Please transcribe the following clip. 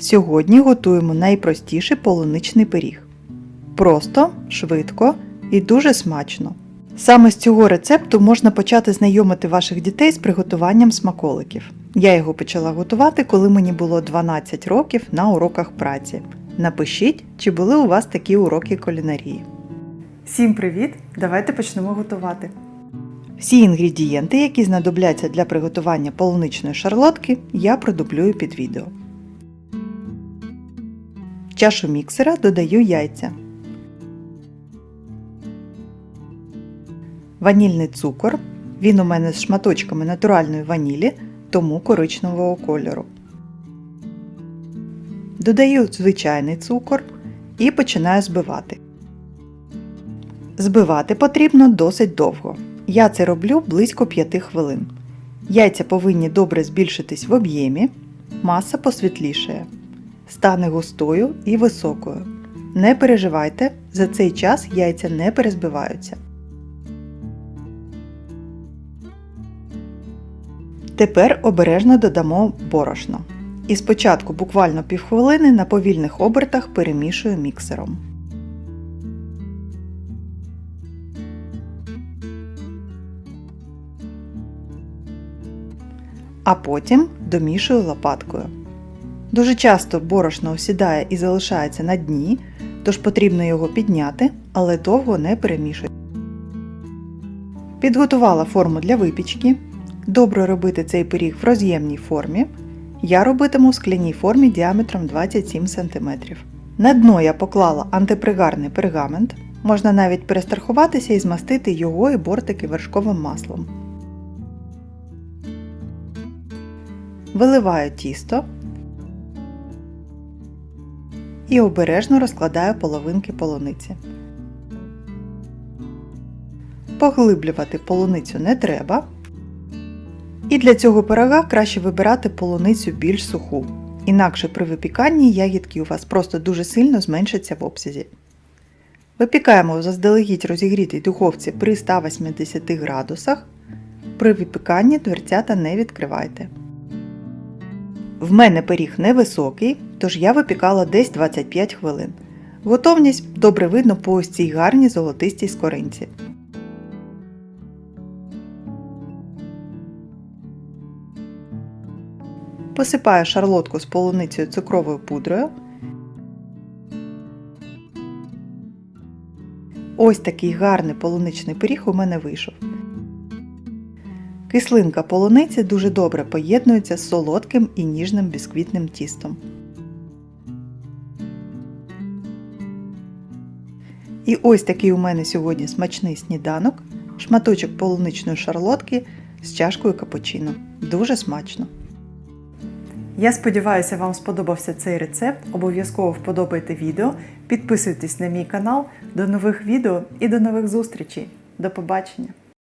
Сьогодні готуємо найпростіший полуничний пиріг. Просто, швидко і дуже смачно. Саме з цього рецепту можна почати знайомити ваших дітей з приготуванням смаколиків. Я його почала готувати, коли мені було 12 років на уроках праці. Напишіть, чи були у вас такі уроки кулінарії. Всім привіт! Давайте почнемо готувати. Всі інгредієнти, які знадобляться для приготування полуничної шарлотки, я продублюю під відео. Чашу міксера додаю яйця. Ванільний цукор. Він у мене з шматочками натуральної ванілі, тому коричневого кольору. Додаю звичайний цукор і починаю збивати. Збивати потрібно досить довго. Я це роблю близько 5 хвилин. Яйця повинні добре збільшитись в об'ємі, маса посвітлішає, стане густою і високою. Не переживайте, за цей час яйця не перезбиваються. Тепер обережно додамо борошно. І спочатку буквально півхвилини на повільних обертах перемішую міксером. А потім домішую лопаткою. Дуже часто борошно осідає і залишається на дні, тож потрібно його підняти, але довго не перемішуйте. Підготувала форму для випічки. Добре робити цей пиріг в роз'ємній формі. Я робитиму в скляній формі діаметром 27 см. На дно я поклала антипригарний пергамент. Можна навіть перестрахуватися і змастити його і бортики вершковим маслом. Виливаю тісто і обережно розкладаю половинки полуниці. Поглиблювати полуницю не треба. І для цього пирога краще вибирати полуницю більш суху. Інакше при випіканні ягідки у вас просто дуже сильно зменшаться в обсязі. Випікаємо заздалегідь розігрітій духовці при 180 градусах. При випіканні дверцята не відкривайте. В мене пиріг невисокий, тож я випікала десь 25 хвилин. Готовність добре видно по ось цій гарній золотистій скоринці. Посипаю шарлотку з полуницею цукровою пудрою. Ось такий гарний полуничний пиріг у мене вийшов. Кислинка полуниці дуже добре поєднується з солодким і ніжним бісквітним тістом. І ось такий у мене сьогодні смачний сніданок, шматочок полуничної шарлотки з чашкою капучино. Дуже смачно! Я сподіваюся, вам сподобався цей рецепт. Обов'язково вподобайте відео, підписуйтесь на мій канал. До нових відео і до нових зустрічей. До побачення!